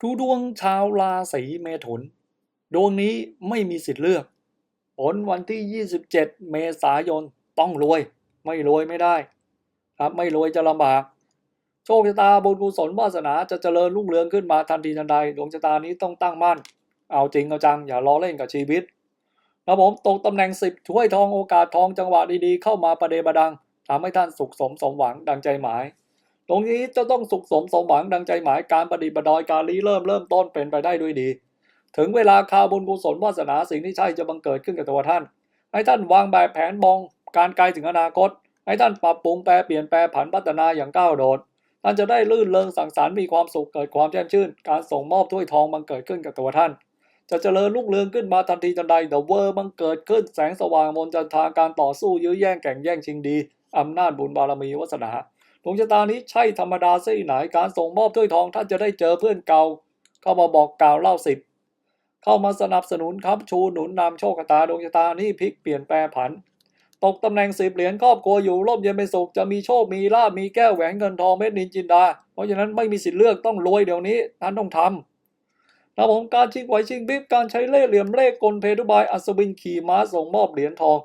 ดูดวงชาวราศีเมถุน ดวงนี้ไม่มีสิทธิ์เลือก ผลวันที่ 27 เมษายนต้องรวย ไม่รวยไม่ได้ ครับไม่รวยจะลำบาก โชคชะตาบุญกุศลวาสนาจะเจริญรุ่งเรืองขึ้นมาทันทีทันใด ดวงชะตานี้ต้องตั้งมั่น เอาจริงเอาจัง อย่าล้อเล่นกับชีวิตนะผมตกตำแหน่งสิบช่วยทองโอกาสทองจังหวะดีๆ เข้ามาประเดประดังทำให้ท่านสุขสมสมหวังดังใจหมาย ตรงนี้จะต้องสุขสมสมหวังดังใจหมายการประดิษฐ์ประดอยการรีเริ่มเริ่มต้นเป็นไปได้ด้วยดี ถึงเวลาข่าวบุญกุศลวาสนาสิ่งที่ใช่จะบังเกิดขึ้นกับตัวท่าน ให้ท่านวางแบบแผนมองการไกลถึงอนาคต ให้ท่านปรับปรุงแปลเปลี่ยนแปลผันพัฒนาอย่างก้าวโดด ท่านจะได้ลื่นเริงสังสรรค์มีความสุขเกิดความแจ่มชื่น การส่งมอบถ้วยทองบังเกิดขึ้นกับตัวท่าน จะเจริญรุ่งเรืองขึ้นมาทันทีทันใดเดอะเวอร์บังเกิดขึ้นแสงสว่างมนจันทราการต่อสู้ยื้อแย่งแข่งแย่งชิงดีอำนาจบุญบารมีวาสนา ดวงชะตานี้ใช่ธรรมดาซะที่ไหนการส่งมอบถ้วยทองท่านจะได้เจอเพื่อนเก่า เข้ามาบอกกล่าวเล่าสิบเข้ามาสนับสนุนครับชูหนุนนำโชคชะตาดวงชะตานี้พลิกเปลี่ยนแปลผัน ตกตำแหน่งสิบเหรียญครอบครัวอยู่ร่มเย็นเป็นสุขจะมีโชคมีลาภมีแก้วแหวนเงินทองเม็ดนินจินดา เพราะฉะนั้นไม่มีสิทธิ์เลือกต้องรวยเดี๋ยวนี้ท่านต้องทำนะผมการชิงไหวชิงบิ๊บการใช้เล่ห์เหลี่ยมเล่กลเพทุบายอัศวินขี่ม้าส่งมอบเหรียญทอง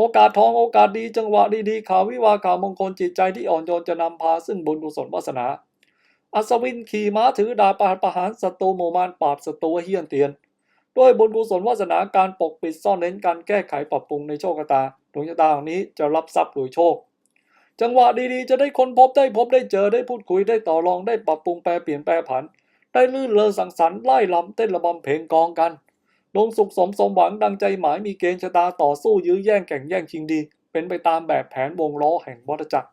โอกาสทองโอกาสดีจังหวะดีๆข่าววิวาข่าวมงคลจิตใจที่อ่อนโยนจะนำพาซึ่งบุญกุศลวาสนา อัศวินขี่ม้าถือดาบประหารประหารศัตรูหมู่มารปราบศัตรูเฮี้ยนเตียน ด้วยบุญกุศลวาสนาการปกปิดซ่อนเร้นการแก้ไขปรับปรุงในโชคชะตาดวงชะตาของนี้จะรับทรัพย์หรวยโชค จังหวะดีๆ จะได้ค้นพบได้พบได้เจอได้พูดคุยได้ต่อรองได้ปรับปรุงแปลเปลี่ยนแปลผัน ได้ลื่นเลอสังสรรค์ไล่ลำเต้นระบำเพลงกองกัน ดวงสุขสมสมหวังดังใจหมายมีเกณฑ์ชะตาต่อสู้ยื้อแย่งแข่งแย่งชิงดี เป็นไปตามแบบแผนวงล้อแห่งวัฏจักร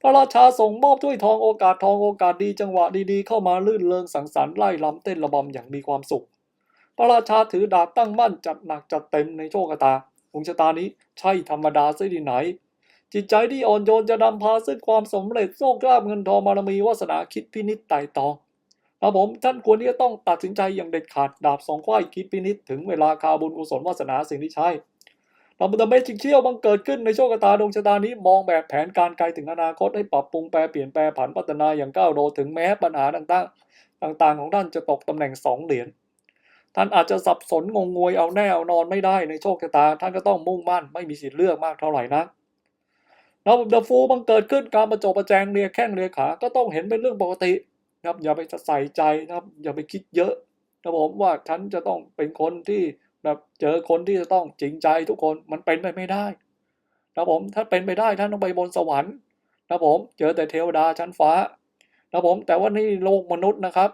พระราชาส่งมอบถ้วยทองโอกาสทองโอกาสดีจังหวะดีๆ เข้ามาลื่นเริงสังสรรค์ไล่ลำเต้นระบำอย่างมีความสุข พระราชาถือดาบตั้งมั่นจัดหนักจัดเต็มในโชคชะตาดวงชะตานี้ใช่ธรรมดาซะที่ไหน จิตใจที่อ่อนโยนจะนำพาซึ่งความสำเร็จโชคลาภเงินทองบารมีวาสนาคิดพินิจไต่ตอง นะผมท่านควรที่จะต้องตัดสินใจอย่างเด็ดขาดดาบสองควายคิดพินิจถึงเวลาคาบุญกุศลวาสนาสิ่งที่ใช่เราจะไม่จิงเชี่ยวบังเกิดขึ้นในโชคชะตาดวงชะตานี้มองแบบแผนการไกลถึงอนาคตให้ปรับปรุงแปลเปลี่ยนแปลผันพัฒนาอย่างก้าวโดดถึงแม้ปัญหาต่างๆ ต่างๆ ของท่านจะตกตำแหน่งสองเหรียญท่านอาจจะสับสนงงงวยเอาแน่เอานอนไม่ได้ในโชคชะตาท่านก็ต้องมุ่งมั่นไม่มีสิทธิ์เลือกมากเท่าไหร่นักแล้วเดฟูบังเกิดขึ้นการประจบประแจงเรียแข้งเรียขาก็ต้องเห็นเป็นเรื่องปกติ นะครับอย่าไปใส่ใจนะครับ อย่าไปคิดเยอะนะผมว่าฉันจะต้องเป็นคนที่แบบเจอคนที่จะต้องจริงใจทุกคนมันเป็นไปไม่ได้นะผมถ้าเป็นไปได้ท่านต้องไปบนสวรรค์นะผมเจอแต่เทวดาชั้นฟ้านะผมแต่ว่านี่โลกมนุษย์นะครับ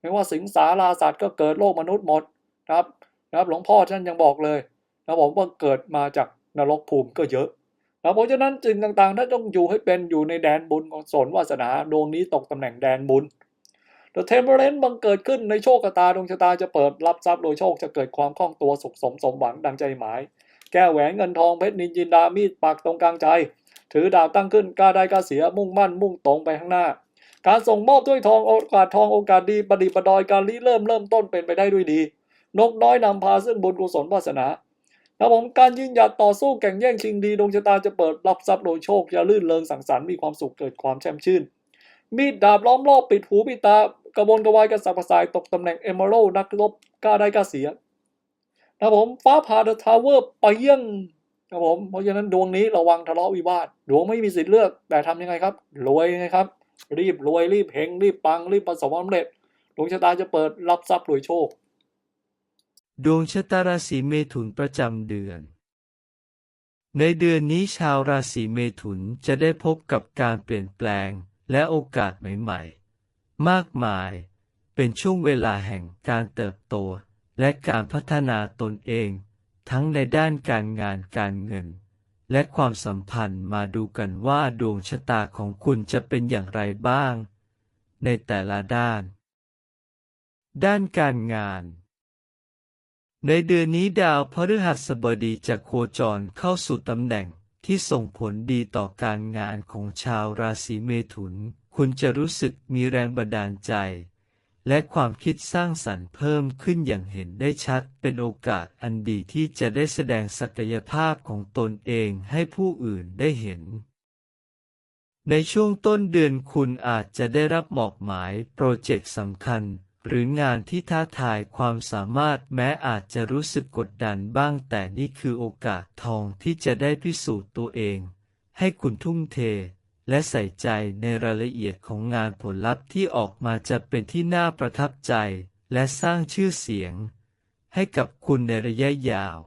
ไม่ว่าสิงสาราสัตว์ก็เกิดโลกมนุษย์หมดนะครับนะครับหลวงพ่อท่านยังบอกเลยนะผมว่าเกิดมาจากนรกภูมิก็เยอะนะ เพราะฉะนั้นจึงต่างๆท่านต้องอยู่ให้เป็นอยู่ในแดนบุญของสนวาสนาดวงนี้ตกตำแหน่งแดนบุญ The Temperance บังเกิดขึ้นในโชคชะตาดวงชะตาจะเปิดรับทรัพย์โดยโชคจะเกิดความคล่องตัวสุขสมสมหวังดังใจหมาย แก้แหวนเงินทองเพชรนินจินดามีดปักตรงกลางใจ ถือดาบตั้งขึ้นกล้าได้กล้าเสียมุ่งมั่นมุ่งตรงไปข้างหน้า การส่งมอบด้วยทองโอกาสทองโอกาสดีประดิษฐ์ประดอยการริเริ่มเริ่มต้นเป็นไปได้ด้วยดี นกน้อยนำพาซึ่งบุญกุศลวาสนา ครับผมการยืนหยัดต่อสู้แข่งแย่งชิงดีดวงชะตาจะเปิดรับทรัพย์โดยโชคจะลื่นเริงสังสรรค์มีความสุขเกิดความแช่มชื่น มีดดาบล้อมรอบปิดหูปิดตากระบวนกระวายกระสับกระส่ายตกตำแหน่งเอเมอรัลนักรบกล้าได้กล้าเสียนะครับผมฟ้าผ่าเดอะทาวเวอร์ไปเยี่ยงครับผมเพราะฉะนั้นดวงนี้ระวังทะเลาะวิวาทดวงไม่มีสิทธิ์เลือกแต่ทำยังไงครับ รวยไงครับ รีบรวยรีบเฮงรีบปังรีบประสบความสำเร็จดวงชะตาจะเปิดรับทรัพย์รวยโชค ดวงชะตาราศีเมถุนประจำเดือน ในเดือนนี้ชาวราศีเมถุนจะได้พบกับการเปลี่ยนแปลงและโอกาสใหม่ๆ มากมาย เป็นช่วงเวลาแห่งการเติบโตและการพัฒนาตนเอง ทั้งในด้านการงานการเงิน และความสัมพันธ์มาดูกันว่าดวงชะตาของคุณจะเป็นอย่างไรบ้าง ในแต่ละด้าน ด้านการงาน ในเดือนนี้ดาวพฤหัสบดีจะโคจรเข้าสู่ตำแหน่งที่ส่งผลดีต่อการงานของชาวราศีเมถุน คุณจะรู้สึกมีแรงบันดาลใจ และความคิดสร้างสรรค์เพิ่มขึ้นอย่างเห็นได้ชัด เป็นโอกาสอันดีที่จะได้แสดงศักยภาพของตนเองให้ผู้อื่นได้เห็น ในช่วงต้นเดือนคุณอาจจะได้รับหมอกหมายโปรเจกต์สำคัญ หรืองานที่ท้าทายความสามารถแม้อาจจะรู้สึกกดดันบ้างแต่นี่คือโอกาสทองที่จะได้พิสูจน์ตัวเอง ให้คุณทุ่มเท และใส่ใจในรายละเอียดของงานผลลัพธ์ที่ออกมาจะเป็นที่น่าประทับใจ และสร้างชื่อเสียง ให้กับคุณในระยะยาว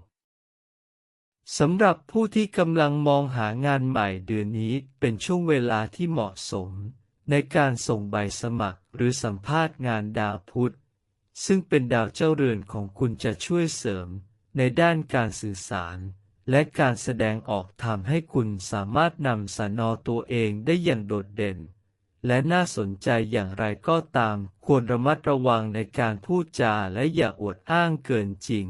สำหรับผู้ที่กำลังมองหางานใหม่เดือนนี้เป็นช่วงเวลาที่เหมาะสม ในการส่งใบสมัครหรือสัมภาษณ์งานดาวพุธ ซึ่งเป็นดาวเจ้าเรือนของคุณจะช่วยเสริม ในด้านการสื่อสาร และการแสดงออกทำให้คุณสามารถนำสานอตัวเองได้อย่างโดดเด่น และน่าสนใจอย่างไรก็ตาม ควรระมัดระวังในการพูดจาและอย่าอวดอ้างเกินจริง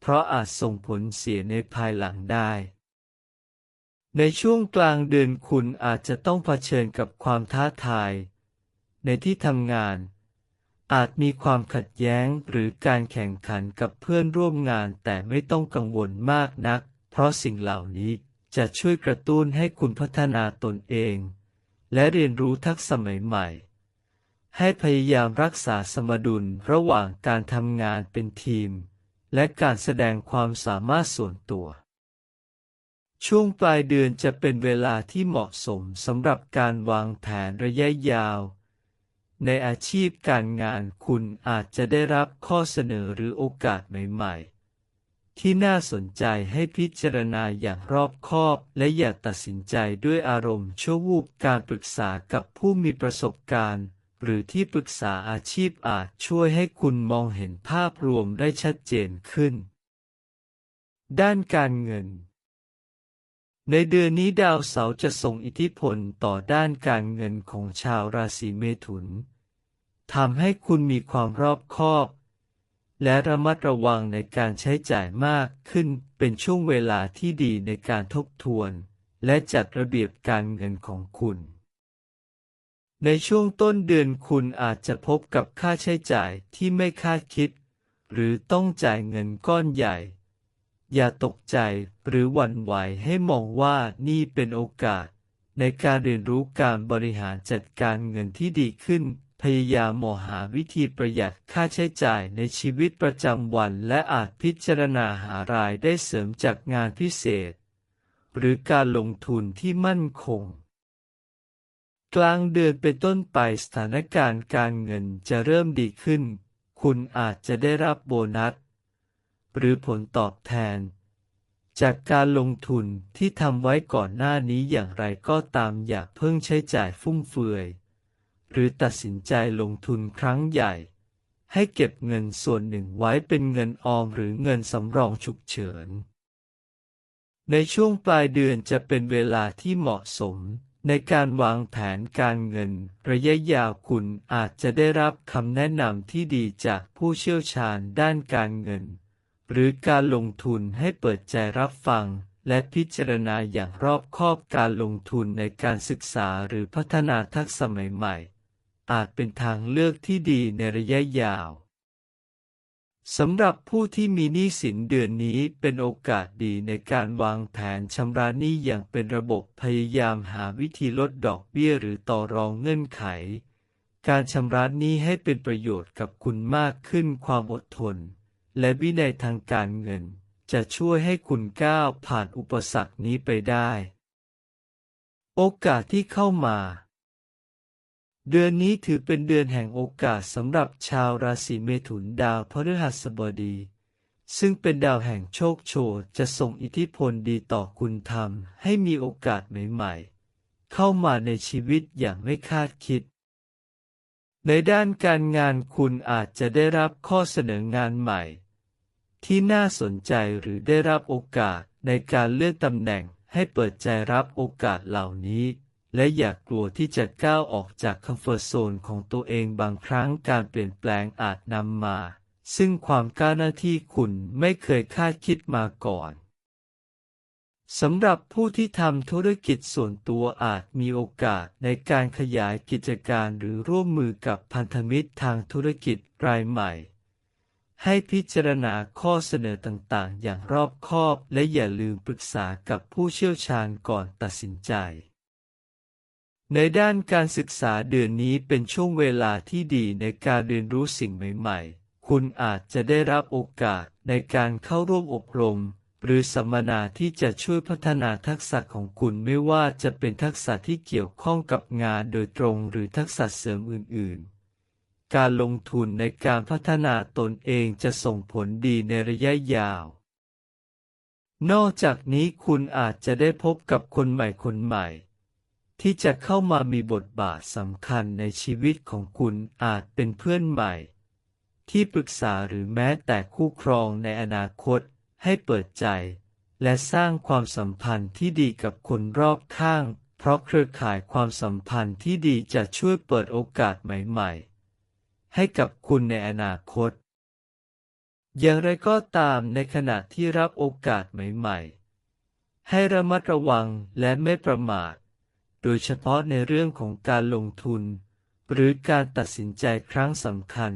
เพราะอาจส่งผลเสียในภายหลังได้ ในช่วงกลางเดือนคุณอาจจะต้องเผชิญกับความท้าทาย ในที่ทำงาน อาจมีความขัดแย้งหรือการแข่งขันกับเพื่อนร่วมงานแต่ไม่ต้องกังวลมากนัก เพราะสิ่งเหล่านี้จะช่วยกระตุ้นให้คุณพัฒนาตนเอง และเรียนรู้ทักษะใหม่ๆ ให้พยายามรักษาสมดุลระหว่างการทำงานเป็นทีม และการแสดงความสามารถส่วนตัว ช่วงปลายเดือนจะเป็นเวลาที่เหมาะสมสำหรับการวางแผนระยะยาว ในอาชีพการงานคุณอาจจะได้รับข้อเสนอหรือโอกาสใหม่ๆ ที่น่าสนใจให้พิจารณาอย่างรอบคอบ และอย่าตัดสินใจด้วยอารมณ์ชั่ววูบการปรึกษากับผู้มีประสบการณ์ หรือที่ปรึกษาอาชีพอาจช่วยให้คุณมองเห็นภาพรวมได้ชัดเจนขึ้น ด้านการเงิน ในเดือนนี้ดาวเสาร์จะส่งอิทธิพลต่อด้านการเงินของชาวราศีเมถุนทำให้คุณมีความรอบคอบ และระมัดระวังในการใช้จ่ายมากขึ้นเป็นช่วงเวลาที่ดีในการทบทวน และจัดระเบียบการเงินของคุณ ในช่วงต้นเดือนคุณอาจจะพบกับค่าใช้จ่ายที่ไม่คาดคิด หรือต้องจ่ายเงินก้อนใหญ่ อย่าตกใจหรือหวั่นไหวให้มองว่านี่เป็นโอกาส ในการเรียนรู้การบริหารจัดการเงินที่ดีขึ้น พยายามมองหาวิธีประหยัดค่าใช้จ่ายในชีวิตประจำวัน และอาจพิจารณาหารายได้เสริมจากงานพิเศษ หรือการลงทุนที่มั่นคงกลางเดือนเป็นต้นไปสถานการณ์การเงินจะเริ่มดีขึ้น คุณอาจจะได้รับโบนัส หรือผลตอบแทน จากการลงทุนที่ทำไว้ก่อนหน้านี้อย่างไรก็ตามอย่าเพิ่งใช้จ่ายฟุ่มเฟือย หรือตัดสินใจลงทุนครั้งใหญ่ ให้เก็บเงินส่วนหนึ่งไว้เป็นเงินออมหรือเงินสำรองฉุกเฉิน ในช่วงปลายเดือนจะเป็นเวลาที่เหมาะสมในการวางแผนการเงินระยะยาวคุณอาจจะได้รับคำแนะนำที่ดีจากผู้เชี่ยวชาญด้านการเงิน หรือการลงทุนให้เปิดใจรับฟัง และพิจารณาอย่างรอบคอบการลงทุนในการศึกษาหรือพัฒนาทักษะใหม่ๆ อาจเป็นทางเลือกที่ดีในระยะยาวสำหรับผู้ที่มีหนี้สินเดือนนี้เป็นโอกาสดีในการวางแผนชำระหนี้อย่างเป็นระบบพยายามหาวิธีลดดอกเบี้ยหรือต่อรองเงื่อนไข การชำระหนี้ให้เป็นประโยชน์กับคุณมากขึ้นความอดทน และวินัยทางการเงิน จะช่วยให้คุณก้าวผ่านอุปสรรคนี้ไปได้ โอกาสที่เข้ามา เดือนนี้ถือเป็นเดือนแห่งโอกาสสำหรับชาวราศีเมถุนดาวพฤหัสบดี ซึ่งเป็นดาวแห่งโชคโชนจะส่งอิทธิพลดีต่อคุณทำให้มีโอกาสใหม่ๆ เข้ามาในชีวิตอย่างไม่คาดคิดในด้านการงานคุณอาจจะได้รับข้อเสนองานใหม่ ที่น่าสนใจหรือได้รับโอกาสในการเลื่อนตำแหน่งให้เปิดใจรับโอกาสเหล่านี้ และอย่ากลัวที่จะก้าวออกจากคอมฟอร์ทโซนของตัวเองบางครั้งการเปลี่ยนแปลงอาจนำมา ซึ่งความก้าวหน้าที่คุณไม่เคยคาดคิดมาก่อนสำหรับผู้ที่ทำธุรกิจส่วนตัวอาจมีโอกาสในการขยายกิจการหรือร่วมมือกับพันธมิตรทางธุรกิจรายใหม่ ให้พิจารณาข้อเสนอต่างๆ อย่างรอบคอบ และอย่าลืมปรึกษากับผู้เชี่ยวชาญก่อนตัดสินใจ ในด้านการศึกษาเดือนนี้เป็นช่วงเวลาที่ดีในการเรียนรู้สิ่งใหม่ๆ คุณอาจจะได้รับโอกาสในการเข้าร่วมอบรม หรือสัมมนาที่จะช่วยพัฒนาทักษะของคุณไม่ว่าจะเป็นทักษะที่เกี่ยวข้องกับงานโดยตรงหรือทักษะเสริมอื่นๆ การลงทุนในการพัฒนาตนเองจะส่งผลดีในระยะยาว นอกจากนี้คุณอาจจะได้พบกับคนใหม่คนใหม่ ที่จะเข้ามามีบทบาทสำคัญในชีวิตของคุณอาจเป็นเพื่อนใหม่ ที่ปรึกษาหรือแม้แต่คู่ครองในอนาคตให้เปิดใจ และสร้างความสัมพันธ์ที่ดีกับคนรอบข้าง เพราะเครือข่ายความสัมพันธ์ที่ดีจะช่วยเปิดโอกาสใหม่ ๆ ให้กับคุณในอนาคต อย่างไรก็ตามในขณะที่รับโอกาสใหม่ๆ ให้ระมัดระวังและไม่ประมาท โดยเฉพาะในเรื่องของการลงทุน หรือการตัดสินใจครั้งสำคัญ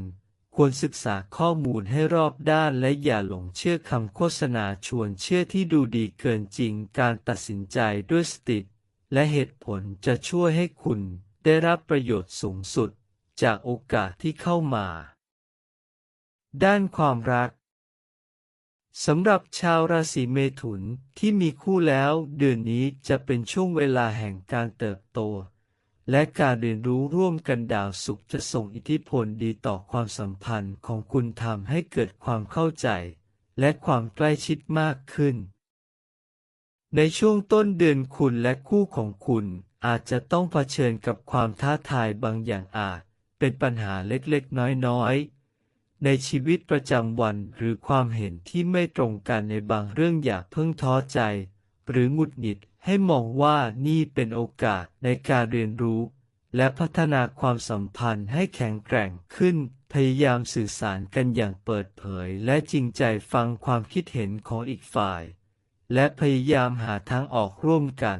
ควรศึกษาข้อมูลให้รอบด้านและอย่าหลงเชื่อคำโฆษณาชวนเชื่อที่ดูดีเกินจริง การตัดสินใจด้วยสติและเหตุผลจะช่วยให้คุณได้รับประโยชน์สูงสุด จากโอกาสที่เข้ามา ด้านความรักสำหรับชาวราศีเมถุนที่มีคู่แล้วเดือนนี้จะเป็นช่วงเวลาแห่งการเติบโต และการเรียนรู้ร่วมกันดาวสุขจะส่งอิทธิพลดีต่อความสัมพันธ์ของคุณทำให้เกิดความเข้าใจ และความใกล้ชิดมากขึ้น ในช่วงต้นเดือนคุณและคู่ของคุณอาจจะต้องเผชิญกับความท้าทายบางอย่างอาจ เป็นปัญหาเล็กๆ น้อยๆ ในชีวิตประจำวันหรือความเห็นที่ไม่ตรงกันในบางเรื่องอย่าเพิ่งท้อใจ หรือหงุดหงิดให้มองว่านี่เป็นโอกาสในการเรียนรู้ และพัฒนาความสัมพันธ์ให้แข็งแกร่งขึ้น พยายามสื่อสารกันอย่างเปิดเผย และจริงใจฟังความคิดเห็นของอีกฝ่าย และพยายามหาทางออกร่วมกัน